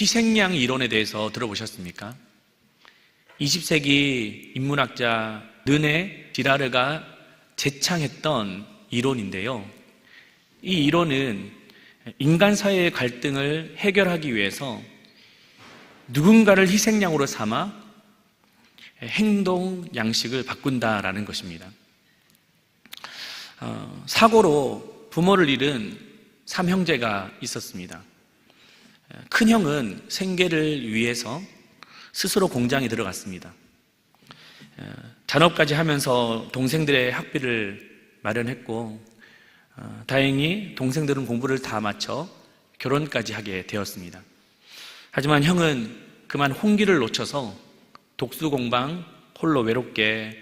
희생양 이론에 대해서 들어보셨습니까? 20세기 인문학자 르네 디라르가 제창했던 이론인데요. 이 이론은 인간 사회의 갈등을 해결하기 위해서 누군가를 희생양으로 삼아 행동 양식을 바꾼다라는 것입니다. 어, 사고로 부모를 잃은 삼형제가 있었습니다. 큰 형은 생계를 위해서 스스로 공장에 들어갔습니다. 어, 잔업까지 하면서 동생들의 학비를 마련했고, 어, 다행히 동생들은 공부를 다 마쳐 결혼까지 하게 되었습니다. 하지만 형은 그만 홍기를 놓쳐서 독수공방 홀로 외롭게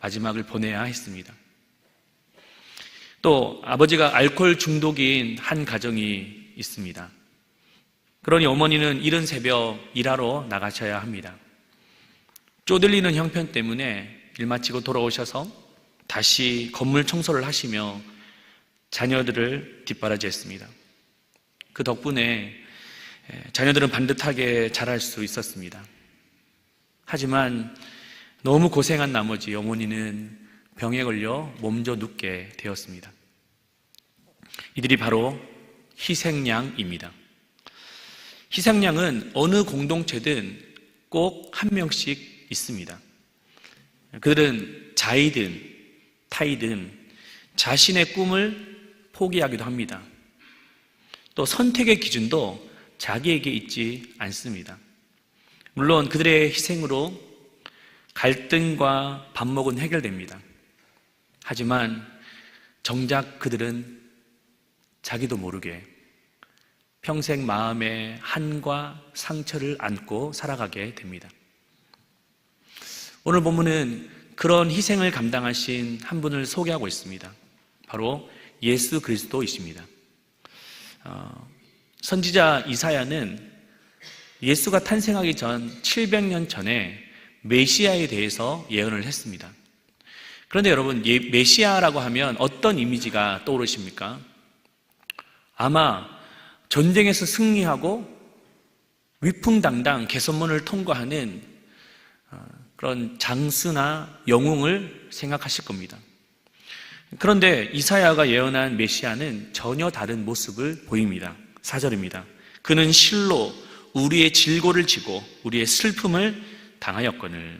마지막을 보내야 했습니다. 또 아버지가 알코올 중독인 한 가정이 있습니다. 그러니 어머니는 이른 새벽 일하러 나가셔야 합니다. 쪼들리는 형편 때문에 일 마치고 돌아오셔서 다시 건물 청소를 하시며 자녀들을 뒷바라지했습니다. 그 덕분에 자녀들은 반듯하게 자랄 수 있었습니다. 하지만 너무 고생한 나머지 어머니는 병에 걸려 몸져 눕게 되었습니다. 이들이 바로 희생양입니다. 희생양은 어느 공동체든 꼭 한 명씩 있습니다. 그들은 자이든 타이든 자신의 꿈을 포기하기도 합니다. 또 선택의 기준도 자기에게 있지 않습니다. 물론 그들의 희생으로 갈등과 반목은 해결됩니다. 하지만 정작 그들은 자기도 모르게 평생 마음의 한과 상처를 안고 살아가게 됩니다. 오늘 본문은 그런 희생을 감당하신 한 분을 소개하고 있습니다. 바로 예수 그리스도이십니다. 어, 선지자 이사야는 예수가 탄생하기 전 700년 전에 메시아에 대해서 예언을 했습니다. 그런데 여러분, 메시아라고 하면 어떤 이미지가 떠오르십니까? 아마 전쟁에서 승리하고 위풍당당 개선문을 통과하는 어, 그런 장수나 영웅을 생각하실 겁니다. 그런데 이사야가 예언한 메시아는 전혀 다른 모습을 보입니다. 사절입니다. 그는 실로 우리의 질고를 지고 우리의 슬픔을 당하였거늘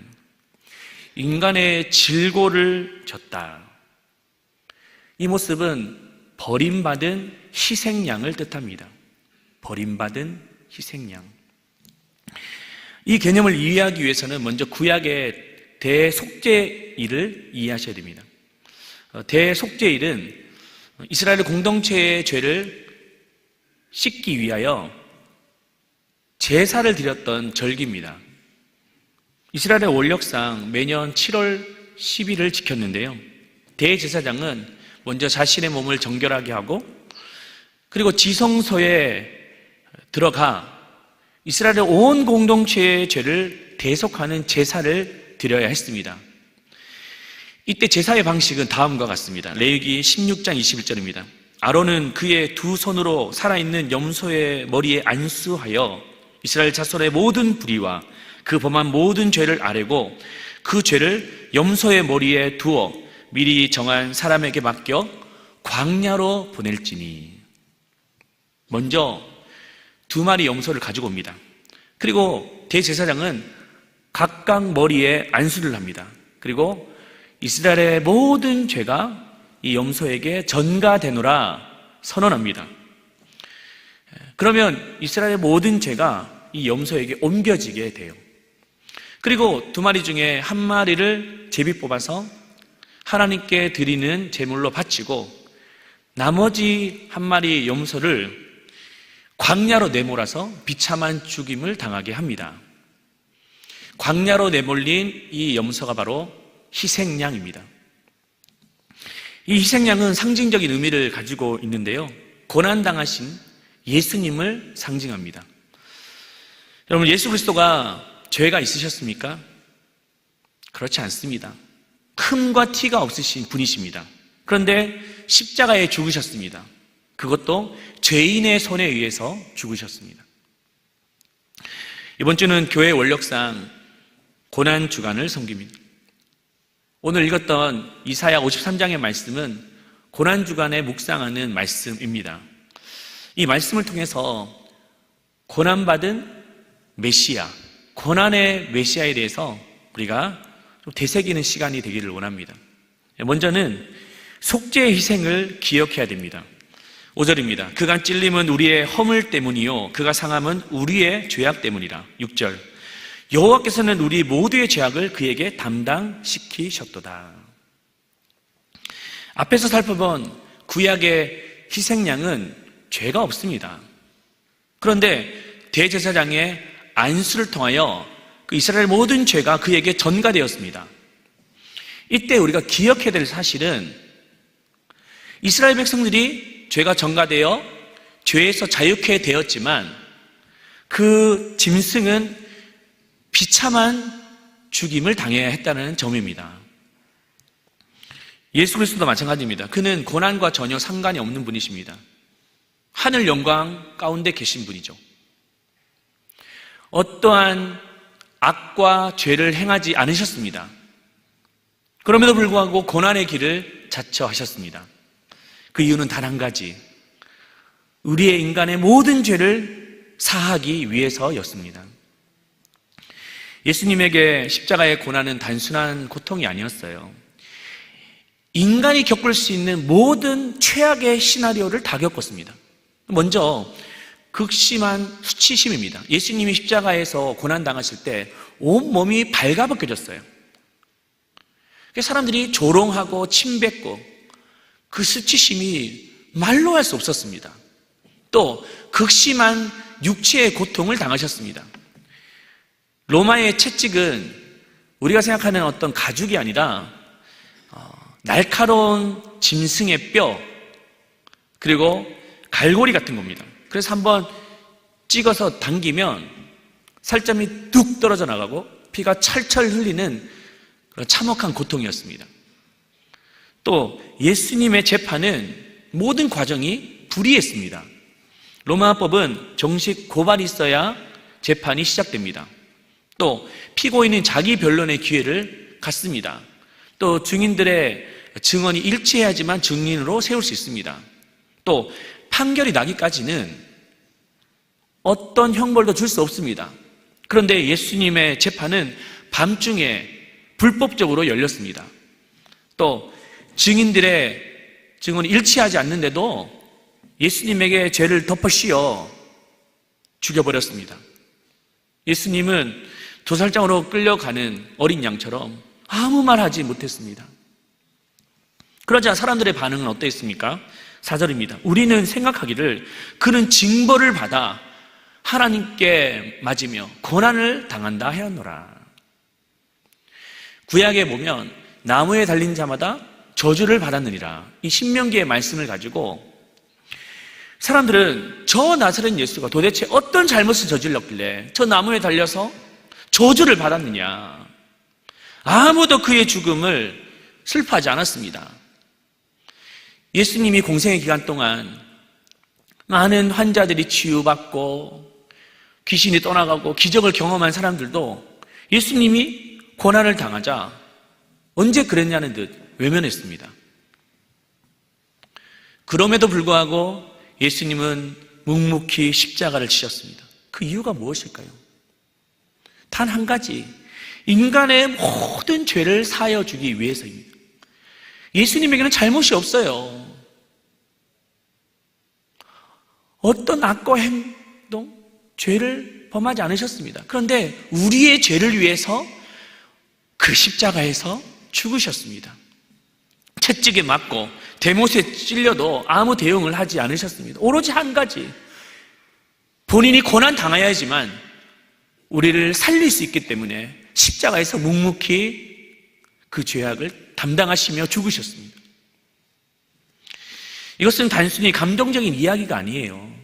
인간의 질고를 졌다. 이 모습은 버림받은 희생양을 뜻합니다. 버림받은 희생양. 이 개념을 이해하기 위해서는 먼저 구약의 대속죄일을 이해하셔야 됩니다. 어, 대속죄일은 이스라엘 공동체의 죄를 씻기 위하여 제사를 드렸던 절기입니다. 이스라엘의 원력상 매년 7월 10일을 지켰는데요. 대제사장은 먼저 자신의 몸을 정결하게 하고 그리고 지성소에 들어가 이스라엘의 온 공동체의 죄를 대속하는 제사를 드려야 했습니다. 이때 제사의 방식은 다음과 같습니다. 레위기 16장 21절입니다. 아론은 그의 두 손으로 살아있는 염소의 머리에 안수하여 이스라엘 자손의 모든 불의와 그 범한 모든 죄를 아뢰고 그 죄를 염소의 머리에 두어 미리 정한 사람에게 맡겨 광야로 보낼지니 먼저 두 마리 염소를 가지고 옵니다. 그리고 대제사장은 각각 머리에 안수를 합니다. 그리고 이스라엘의 모든 죄가 이 염소에게 전가되노라 선언합니다. 그러면 이스라엘의 모든 죄가 이 염소에게 옮겨지게 돼요. 그리고 두 마리 중에 한 마리를 제비 뽑아서 하나님께 드리는 제물로 바치고 나머지 한 마리 염소를 광야로 내몰아서 비참한 죽임을 당하게 합니다. 광야로 내몰린 이 염소가 바로 희생양입니다. 이 희생양은 상징적인 의미를 가지고 있는데요. 고난당하신 예수님을 상징합니다. 여러분, 예수 그리스도가 죄가 있으셨습니까? 그렇지 않습니다. 흠과 티가 없으신 분이십니다. 그런데 십자가에 죽으셨습니다. 그것도 죄인의 손에 의해서 죽으셨습니다. 이번 주는 교회 원력상 고난 주간을 섬깁니다. 오늘 읽었던 이사야 53장의 말씀은 고난 주간에 묵상하는 말씀입니다. 이 말씀을 통해서 고난받은 메시아, 고난의 메시아에 대해서 우리가 좀 되새기는 시간이 되기를 원합니다. 먼저는 속죄의 희생을 기억해야 됩니다. 5절입니다. 그가 찔림은 우리의 허물 때문이요 그가 상함은 우리의 죄악 때문이라. 6절. 여호와께서는 우리 모두의 죄악을 그에게 담당시키셨도다. 앞에서 살펴본 구약의 희생양은 죄가 없습니다. 그런데 대제사장의 안수를 통하여 그 이스라엘 모든 죄가 그에게 전가되었습니다. 이때 우리가 기억해야 될 사실은 이스라엘 백성들이 죄가 전가되어 죄에서 자유케 되었지만 그 짐승은 비참한 죽임을 당해야 했다는 점입니다. 예수 그리스도도 마찬가지입니다. 그는 고난과 전혀 상관이 없는 분이십니다. 하늘 영광 가운데 계신 분이죠. 어떠한 악과 죄를 행하지 않으셨습니다. 그럼에도 불구하고 고난의 길을 자처하셨습니다. 그 이유는 단 한 가지. 우리의 인간의 모든 죄를 사하기 위해서였습니다. 예수님에게 십자가의 고난은 단순한 고통이 아니었어요. 인간이 겪을 수 있는 모든 최악의 시나리오를 다 겪었습니다. 먼저 극심한 수치심입니다. 예수님이 십자가에서 고난당하실 때 온몸이 발가벗겨졌어요. 사람들이 조롱하고 침뱉고 그 수치심이 말로 할 수 없었습니다. 또 극심한 육체의 고통을 당하셨습니다. 로마의 채찍은 우리가 생각하는 어떤 가죽이 아니라 어, 날카로운 짐승의 뼈 그리고 갈고리 같은 겁니다. 그래서 한번 찍어서 당기면 살점이 뚝 떨어져 나가고 피가 철철 흘리는 그런 참혹한 고통이었습니다. 또 예수님의 재판은 모든 과정이 불의했습니다. 로마법은 정식 고발이 있어야 재판이 시작됩니다. 또 피고인은 자기 변론의 기회를 갖습니다. 또 증인들의 증언이 일치해야지만 증인으로 세울 수 있습니다. 또 판결이 나기까지는 어떤 형벌도 줄 수 없습니다. 그런데 예수님의 재판은 밤중에 불법적으로 열렸습니다. 또 증인들의 증언이 일치하지 않는데도 예수님에게 죄를 덮어 씌워 죽여버렸습니다. 예수님은 도살장으로 끌려가는 어린 양처럼 아무 말 하지 못했습니다. 그러자 사람들의 반응은 어땠습니까? 4절입니다. 우리는 생각하기를 그는 징벌을 받아 하나님께 맞으며 고난을 당한다 하였노라. 구약에 보면 나무에 달린 자마다 저주를 받았느니라. 이 신명기의 말씀을 가지고 사람들은 저 나사렛 예수가 도대체 어떤 잘못을 저질렀길래 저 나무에 달려서 저주를 받았느냐. 아무도 그의 죽음을 슬퍼하지 않았습니다. 예수님이 공생의 기간 동안 많은 환자들이 치유받고 귀신이 떠나가고 기적을 경험한 사람들도 예수님이 고난을 당하자 언제 그랬냐는 듯 외면했습니다. 그럼에도 불구하고 예수님은 묵묵히 십자가를 치셨습니다. 그 이유가 무엇일까요? 단 한 가지. 인간의 모든 죄를 사여 주기 위해서입니다. 예수님에게는 잘못이 없어요. 어떤 악과 행동, 죄를 범하지 않으셨습니다. 그런데 우리의 죄를 위해서 그 십자가에서 죽으셨습니다. 채찍에 맞고 대못에 찔려도 아무 대응을 하지 않으셨습니다. 오로지 한 가지. 본인이 고난 당해야지만 우리를 살릴 수 있기 때문에 십자가에서 묵묵히 그 죄악을 담당하시며 죽으셨습니다. 이것은 단순히 감동적인 이야기가 아니에요.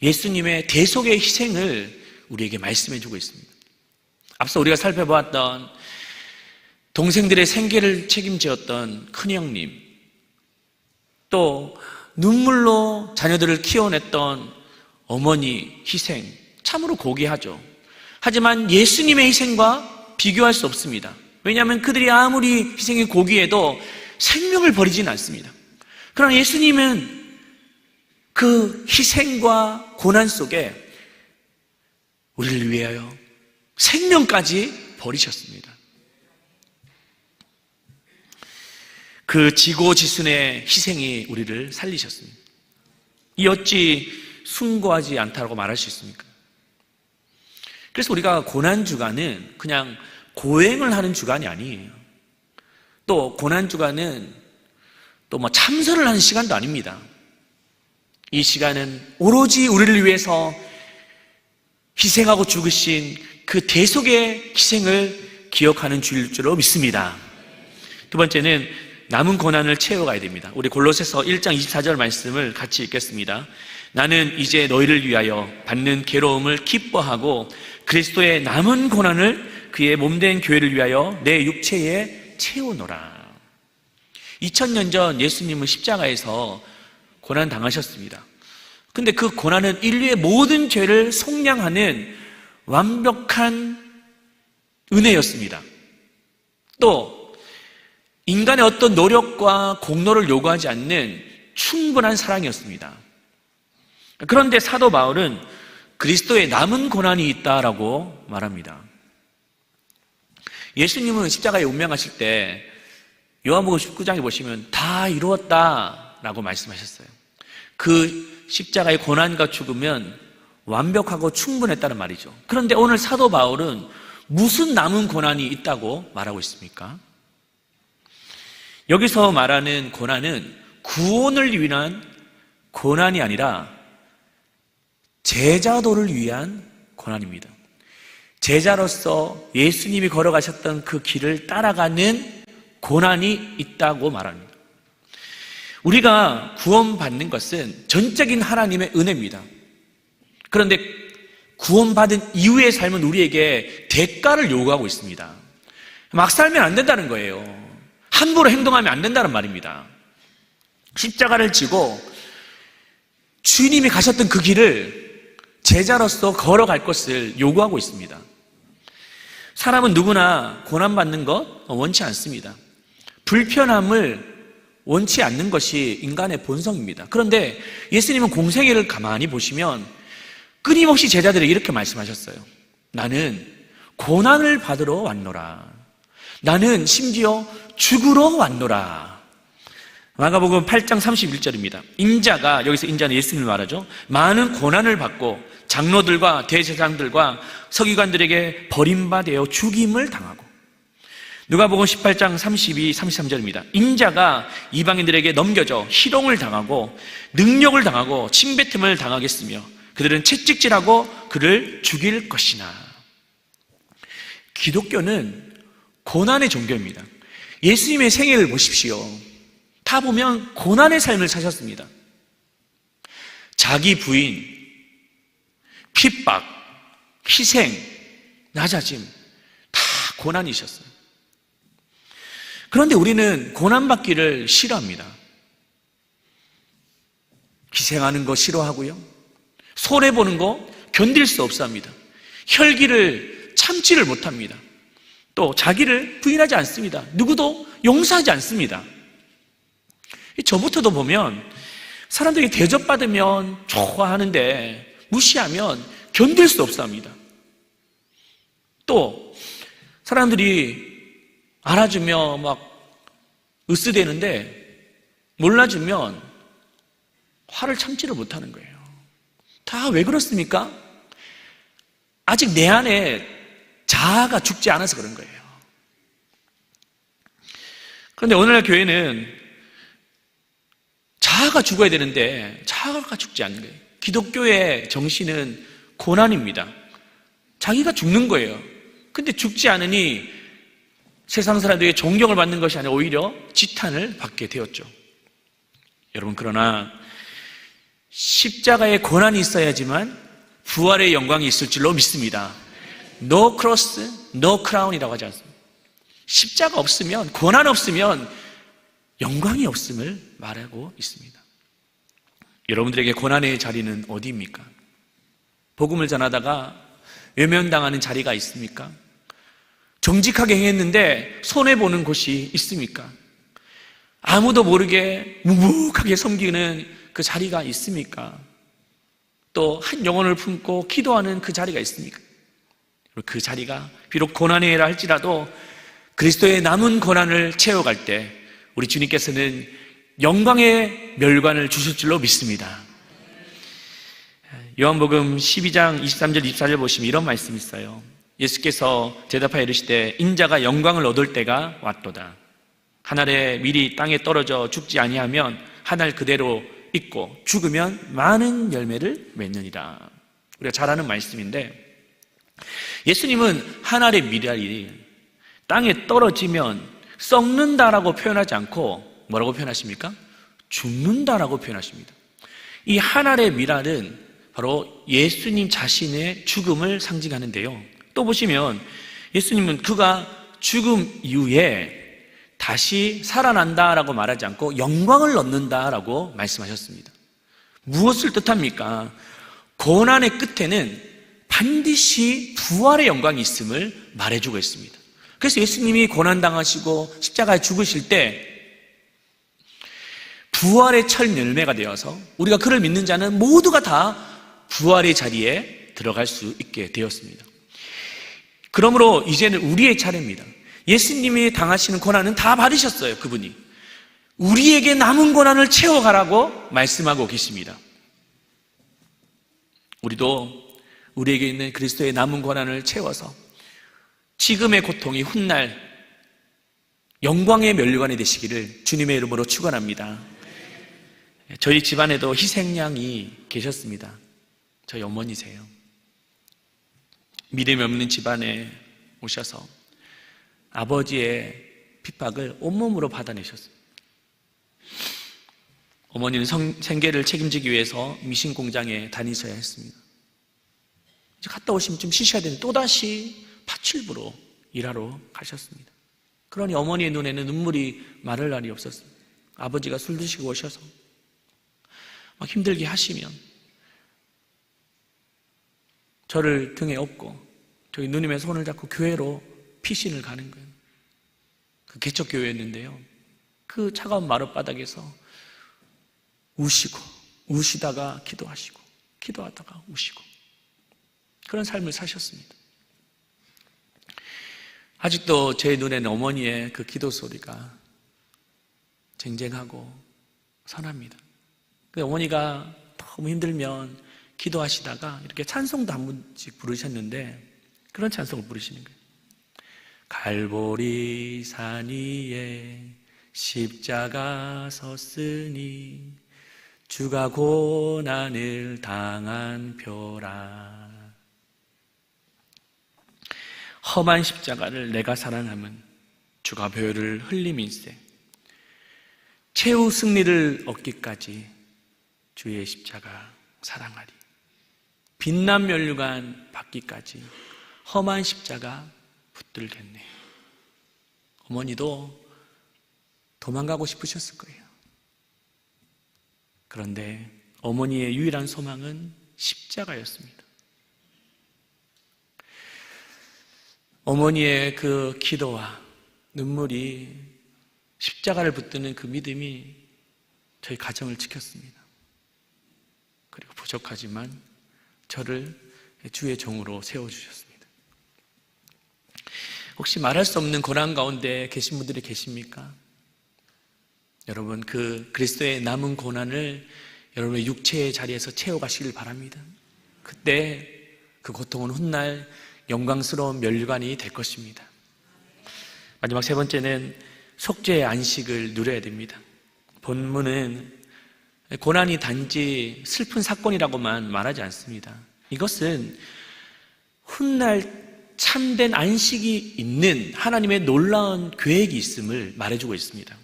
예수님의 대속의 희생을 우리에게 말씀해 주고 있습니다. 앞서 우리가 살펴보았던 동생들의 생계를 책임지었던 큰형님, 또 눈물로 자녀들을 키워냈던 어머니 희생, 참으로 고귀하죠. 하지만 예수님의 희생과 비교할 수 없습니다. 왜냐하면 그들이 아무리 희생이 고귀해도 생명을 버리지는 않습니다. 그러나 예수님은 그 희생과 고난 속에 우리를 위하여 생명까지 버리셨습니다. 그 지고지순의 희생이 우리를 살리셨습니다. 이 어찌 숭고하지 않다고 말할 수 있습니까? 그래서 우리가 고난 주간은 그냥 고행을 하는 주간이 아니에요. 또 고난 주간은 또 뭐 참선을 하는 시간도 아닙니다. 이 시간은 오로지 우리를 위해서 희생하고 죽으신 그 대속의 희생을 기억하는 주일 줄로 믿습니다. 두 번째는 남은 고난을 채워가야 됩니다. 우리 골로새서 1장 24절 말씀을 같이 읽겠습니다. 나는 이제 너희를 위하여 받는 괴로움을 기뻐하고 그리스도의 남은 고난을 그의 몸된 교회를 위하여 내 육체에 채우노라. 2000년 전 예수님은 십자가에서 고난 당하셨습니다. 근데 그 고난은 인류의 모든 죄를 속량하는 완벽한 은혜였습니다. 또 인간의 어떤 노력과 공로를 요구하지 않는 충분한 사랑이었습니다. 그런데 사도 바울은 그리스도의 남은 고난이 있다라고 말합니다. 예수님은 십자가에 운명하실 때 요한복음 19장에 보시면 다 이루었다라고 말씀하셨어요. 그 십자가의 고난과 죽으면 완벽하고 충분했다는 말이죠. 그런데 오늘 사도 바울은 무슨 남은 고난이 있다고 말하고 있습니까? 여기서 말하는 고난은 구원을 위한 고난이 아니라 제자도를 위한 고난입니다. 제자로서 예수님이 걸어가셨던 그 길을 따라가는 고난이 있다고 말합니다. 우리가 구원받는 것은 전적인 하나님의 은혜입니다. 그런데 구원받은 이후의 삶은 우리에게 대가를 요구하고 있습니다. 막 살면 안 된다는 거예요. 함부로 행동하면 안 된다는 말입니다. 십자가를 지고 주님이 가셨던 그 길을 제자로서 걸어갈 것을 요구하고 있습니다. 사람은 누구나 고난받는 것 원치 않습니다. 불편함을 원치 않는 것이 인간의 본성입니다. 그런데 예수님은 공생애를 가만히 보시면 끊임없이 제자들에게 이렇게 말씀하셨어요. 나는 고난을 받으러 왔노라. 나는 심지어 죽으러 왔노라. 마가복음 8장 31절입니다. 인자가 여기서 인자는 예수님을 말하죠. 많은 고난을 받고 장로들과 대제사장들과 서기관들에게 버림받아 죽임을 당하고 누가복음 18장 32, 33절입니다. 인자가 이방인들에게 넘겨져 희롱을 당하고 능력을 당하고 침뱉음을 당하겠으며 그들은 채찍질하고 그를 죽일 것이나. 기독교는 고난의 종교입니다. 예수님의 생애를 보십시오. 다 보면 고난의 삶을 사셨습니다. 자기 부인, 핍박, 희생, 낮아짐, 다 고난이셨어요. 그런데 우리는 고난받기를 싫어합니다. 희생하는 거 싫어하고요. 손해보는 거 견딜 수 없어 합니다. 혈기를 참지를 못합니다. 또 자기를 부인하지 않습니다. 누구도 용서하지 않습니다. 저부터도 보면 사람들이 대접받으면 좋아하는데 무시하면 견딜 수 없어 합니다. 또 사람들이 알아주며 막 으스대는데 몰라주면 화를 참지를 못하는 거예요. 다 왜 그렇습니까? 아직 내 안에 자아가 죽지 않아서 그런 거예요. 그런데 오늘날 교회는 자아가 죽어야 되는데 자아가 죽지 않는 거예요. 기독교의 정신은 고난입니다. 자기가 죽는 거예요. 근데 죽지 않으니 세상 사람들에게 존경을 받는 것이 아니라 오히려 지탄을 받게 되었죠. 여러분, 그러나 십자가의 고난이 있어야지만 부활의 영광이 있을 줄로 믿습니다. No cross, no crown이라고 하지 않습니다. 십자가 없으면, 고난 없으면 영광이 없음을 말하고 있습니다. 여러분들에게 고난의 자리는 어디입니까? 복음을 전하다가 외면당하는 자리가 있습니까? 정직하게 행했는데 손해보는 곳이 있습니까? 아무도 모르게 묵묵하게 섬기는 그 자리가 있습니까? 또 한 영혼을 품고 기도하는 그 자리가 있습니까? 그 자리가 비록 고난이라 할지라도 그리스도의 남은 고난을 채워갈 때 우리 주님께서는 영광의 멸관을 주실 줄로 믿습니다. 요한복음 12장 23절 24절 보시면 이런 말씀이 있어요. 예수께서 대답하여 이르시되 인자가 영광을 얻을 때가 왔도다. 하늘에 미리 땅에 떨어져 죽지 아니하면 하늘 그대로 있고 죽으면 많은 열매를 맺느니라. 우리가 잘 아는 말씀인데 예수님은 하늘의 미랄이 땅에 떨어지면 썩는다라고 표현하지 않고 뭐라고 표현하십니까? 죽는다라고 표현하십니다. 이 하늘의 미랄은 바로 예수님 자신의 죽음을 상징하는데요. 또 보시면 예수님은 그가 죽음 이후에 다시 살아난다라고 말하지 않고 영광을 얻는다라고 말씀하셨습니다. 무엇을 뜻합니까? 고난의 끝에는 반드시 부활의 영광이 있음을 말해주고 있습니다. 그래서 예수님이 고난당하시고 십자가에 죽으실 때 부활의 첫 열매가 되어서 우리가 그를 믿는 자는 모두가 다 부활의 자리에 들어갈 수 있게 되었습니다. 그러므로 이제는 우리의 차례입니다. 예수님이 당하시는 고난은 다 받으셨어요, 그분이. 우리에게 남은 고난을 채워가라고 말씀하고 계십니다. 우리도 우리에게 있는 그리스도의 남은 고난을 채워서 지금의 고통이 훗날 영광의 멸류관이 되시기를 주님의 이름으로 축원합니다. 저희 집안에도 희생양이 계셨습니다. 저희 어머니세요. 믿음이 없는 집안에 오셔서 아버지의 핍박을 온몸으로 받아내셨어요. 어머니는 성, 생계를 책임지기 위해서 미신 공장에 다니셔야 했습니다. 이제 갔다 오시면 좀 쉬셔야 되는데 또다시 파출부로 일하러 가셨습니다. 그러니 어머니의 눈에는 눈물이 마를 날이 없었습니다. 아버지가 술 드시고 오셔서 막 힘들게 하시면 저를 등에 업고 저희 누님의 손을 잡고 교회로 피신을 가는 거예요. 그 개척교회였는데요. 그 차가운 마룻바닥에서 우시고, 우시다가 기도하시고, 기도하다가 우시고. 그런 삶을 사셨습니다. 아직도 제 눈에는 어머니의 그 기도 소리가 쟁쟁하고 선합니다. 그 어머니가 너무 힘들면 기도하시다가 이렇게 찬송도 한 번씩 부르셨는데 그런 찬송을 부르시는 거예요. 갈보리 산 위에 십자가 섰으니 주가 고난을 당한 표라. 험한 십자가를 내가 사랑함은 주가 배를 흘림일세. 최후 승리를 얻기까지 주의 십자가 사랑하리. 빛난 면류관 받기까지 험한 십자가 붙들겠네. 어머니도 도망가고 싶으셨을 거예요. 그런데 어머니의 유일한 소망은 십자가였습니다. 어머니의 그 기도와 눈물이 십자가를 붙드는 그 믿음이 저희 가정을 지켰습니다. 그리고 부족하지만 저를 주의 종으로 세워주셨습니다. 혹시 말할 수 없는 고난 가운데 계신 분들이 계십니까? 여러분, 그 그리스도의 남은 고난을 여러분의 육체의 자리에서 채워가시길 바랍니다. 그때 그 고통은 훗날 영광스러운 멸관이 될 것입니다. 마지막 세 번째는 속죄의 안식을 누려야 됩니다. 본문은 고난이 단지 슬픈 사건이라고만 말하지 않습니다. 이것은 훗날 참된 안식이 있는 하나님의 놀라운 계획이 있음을 말해주고 있습니다.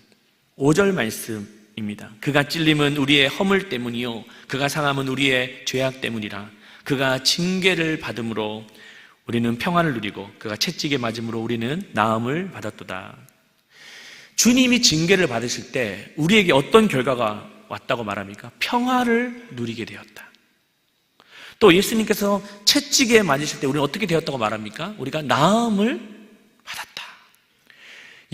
5절 말씀입니다. 그가 찔림은 우리의 허물 때문이요. 그가 상함은 우리의 죄악 때문이라. 그가 징계를 받음으로 우리는 평안을 누리고 그가 채찍에 맞음으로 우리는 나음을 받았도다. 주님이 징계를 받으실 때 우리에게 어떤 결과가 왔다고 말합니까? 평화를 누리게 되었다. 또 예수님께서 채찍에 맞으실 때 우리는 어떻게 되었다고 말합니까? 우리가 나음을 받았다.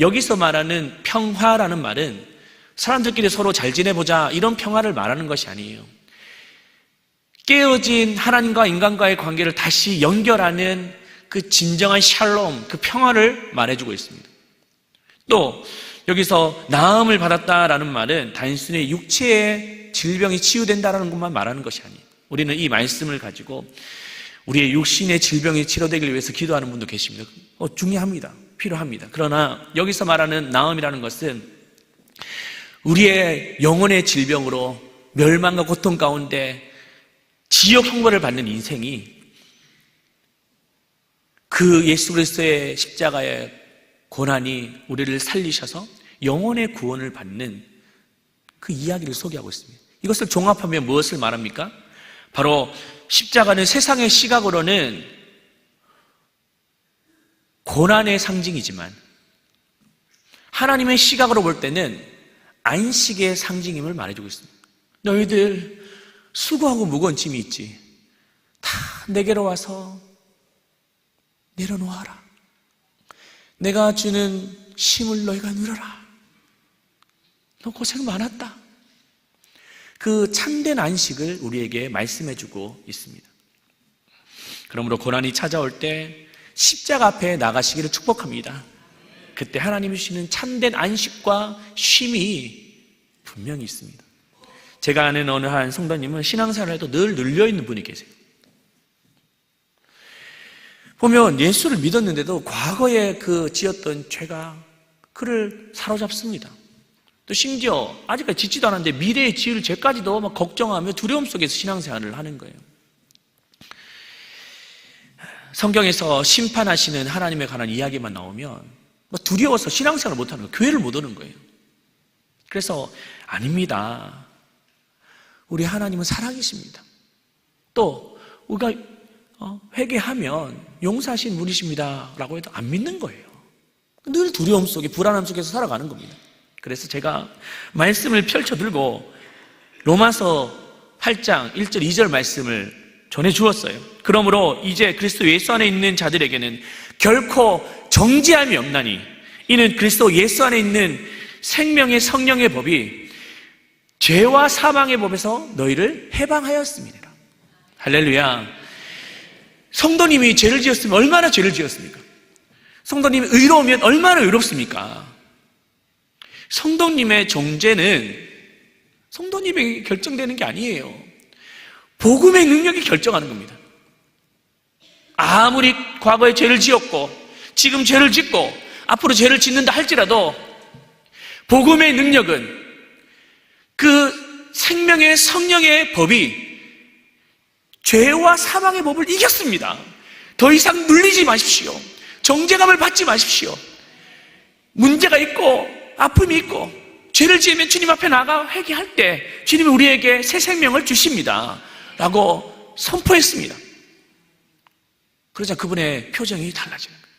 여기서 말하는 평화라는 말은 사람들끼리 서로 잘 지내보자 이런 평화를 말하는 것이 아니에요. 깨어진 하나님과 인간과의 관계를 다시 연결하는 그 진정한 샬롬, 그 평화를 말해주고 있습니다. 또 여기서 나음을 받았다라는 말은 단순히 육체의 질병이 치유된다라는 것만 말하는 것이 아니에요. 우리는 이 말씀을 가지고 우리의 육신의 질병이 치료되기 위해서 기도하는 분도 계십니다. 어, 중요합니다. 필요합니다. 그러나 여기서 말하는 나음이라는 것은 우리의 영혼의 질병으로 멸망과 고통 가운데 지옥 형벌을 받는 인생이 그 예수 그리스도의 십자가의 고난이 우리를 살리셔서 영혼의 구원을 받는 그 이야기를 소개하고 있습니다. 이것을 종합하면 무엇을 말합니까? 바로 십자가는 세상의 시각으로는 고난의 상징이지만 하나님의 시각으로 볼 때는 안식의 상징임을 말해주고 있습니다. 너희들 수고하고 무거운 짐이 있지. 다 내게로 와서 내려놓아라. 내가 주는 힘을 너희가 누려라. 너 고생 많았다. 그 참된 안식을 우리에게 말씀해 주고 있습니다. 그러므로 고난이 찾아올 때 십자가 앞에 나가시기를 축복합니다. 그때 하나님이 주시는 참된 안식과 쉼이 분명히 있습니다. 제가 아는 어느 한 성도님은 신앙생활에도 늘 눌려있는 분이 계세요. 보면 예수를 믿었는데도 과거에 그 지었던 죄가 그를 사로잡습니다. 또 심지어 아직까지 짓지도 않았는데 미래에 지을 죄까지도 막 걱정하며 두려움 속에서 신앙생활을 하는 거예요. 성경에서 심판하시는 하나님에 관한 이야기만 나오면 뭐 두려워서 신앙생활을 못하는 거예요. 교회를 못 오는 거예요. 그래서 아닙니다. 우리 하나님은 사랑이십니다. 또 우리가 어, 회개하면 용서하신 분이십니다. 라고 해도 안 믿는 거예요. 늘 두려움 속에 불안함 속에서 살아가는 겁니다. 그래서 제가 말씀을 펼쳐 들고 로마서 8장 1절 2절 말씀을 전해 주었어요. 그러므로 이제 그리스도 예수 안에 있는 자들에게는 결코 정지함이 없나니 이는 그리스도 예수 안에 있는 생명의 성령의 법이 죄와 사망의 법에서 너희를 해방하였습니다. 할렐루야. 성도님이 죄를 지었으면 얼마나 죄를 지었습니까? 성도님이 의로우면 얼마나 의롭습니까? 성도님의 정죄는 성도님에게 결정되는 게 아니에요. 복음의 능력이 결정하는 겁니다. 아무리 과거에 죄를 지었고 지금 죄를 짓고 앞으로 죄를 짓는다 할지라도 복음의 능력은 그 생명의 성령의 법이 죄와 사망의 법을 이겼습니다. 더 이상 눌리지 마십시오. 정죄감을 받지 마십시오. 문제가 있고 아픔이 있고 죄를 지으면 주님 앞에 나가 회개할 때 주님이 우리에게 새 생명을 주십니다. 라고 선포했습니다. 그러자 그분의 표정이 달라지는 거예요.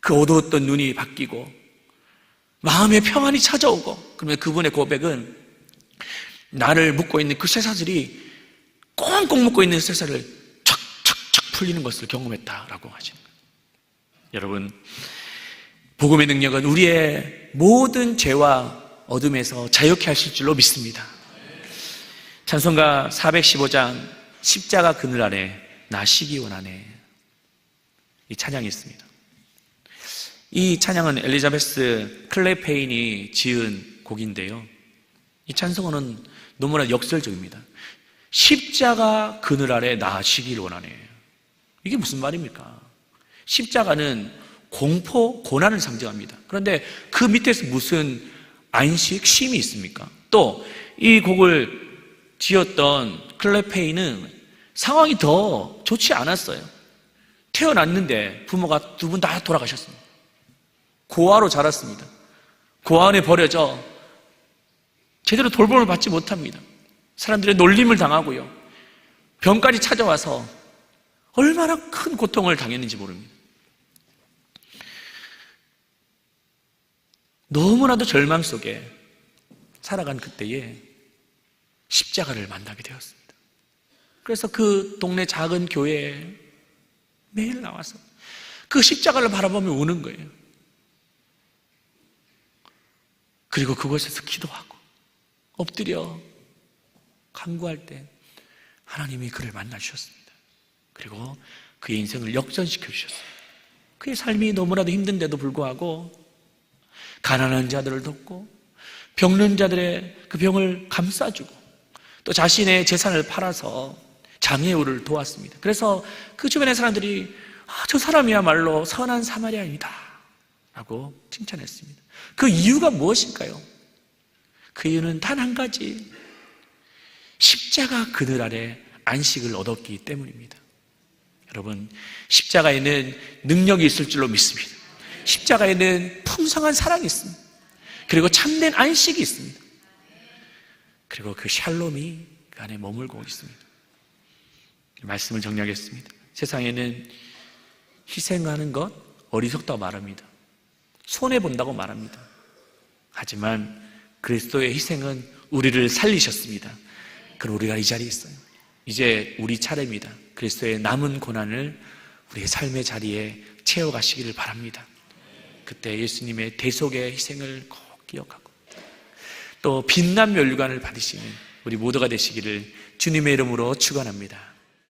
그 어두웠던 눈이 바뀌고 마음의 평안이 찾아오고 그러면 그분의 고백은 나를 묶고 있는 그 쇠사슬이 꽁꽁 묶고 있는 쇠사를 척척척 풀리는 것을 경험했다라고 거예요. 여러분, 복음의 능력은 우리의 모든 죄와 어둠에서 자유케 하실 줄로 믿습니다. 찬송가 415장 십자가 그늘 아래 나시기 원하네 이 찬양이 있습니다. 이 찬양은 엘리자베스 클레페인이 지은 곡인데요. 이 찬송어는 너무나 역설적입니다. 십자가 그늘 아래 나시길 원하네. 이게 무슨 말입니까? 십자가는 공포, 고난을 상징합니다. 그런데 그 밑에서 무슨 안식, 쉼이 있습니까? 또 이 곡을 지었던 클레페이는 상황이 더 좋지 않았어요. 태어났는데 부모가 두 분 다 돌아가셨습니다. 고아로 자랐습니다. 고아원에 버려져 제대로 돌봄을 받지 못합니다. 사람들의 놀림을 당하고요. 병까지 찾아와서 얼마나 큰 고통을 당했는지 모릅니다. 너무나도 절망 속에 살아간 그때에 십자가를 만나게 되었습니다. 그래서 그 동네 작은 교회에 매일 나와서 그 십자가를 바라보며 우는 거예요. 그리고 그곳에서 기도하고 엎드려 간구할 때 하나님이 그를 만나 주셨습니다. 그리고 그의 인생을 역전시켜 주셨어요. 그의 삶이 너무나도 힘든데도 불구하고 가난한 자들을 돕고 병든 자들의 그 병을 감싸주고 또 자신의 재산을 팔아서 장애우를 도왔습니다. 그래서 그 주변의 사람들이 아, 저 사람이야말로 선한 사마리아인이다 라고 칭찬했습니다. 그 이유가 무엇일까요? 그 이유는 단 한 가지 십자가 그늘 아래 안식을 얻었기 때문입니다. 여러분, 십자가에는 능력이 있을 줄로 믿습니다. 십자가에는 풍성한 사랑이 있습니다. 그리고 참된 안식이 있습니다. 그리고 그 샬롬이 그 안에 머물고 있습니다. 말씀을 정리하겠습니다. 세상에는 희생하는 것 어리석다고 말합니다. 손해본다고 말합니다. 하지만 그리스도의 희생은 우리를 살리셨습니다. 그럼 우리가 이 자리에 있어요. 이제 우리 차례입니다. 그리스도의 남은 고난을 우리의 삶의 자리에 채워가시기를 바랍니다. 그때 예수님의 대속의 희생을 꼭 기억하고 또 빛난 멸류관을 받으시는 우리 모두가 되시기를 주님의 이름으로 축원합니다.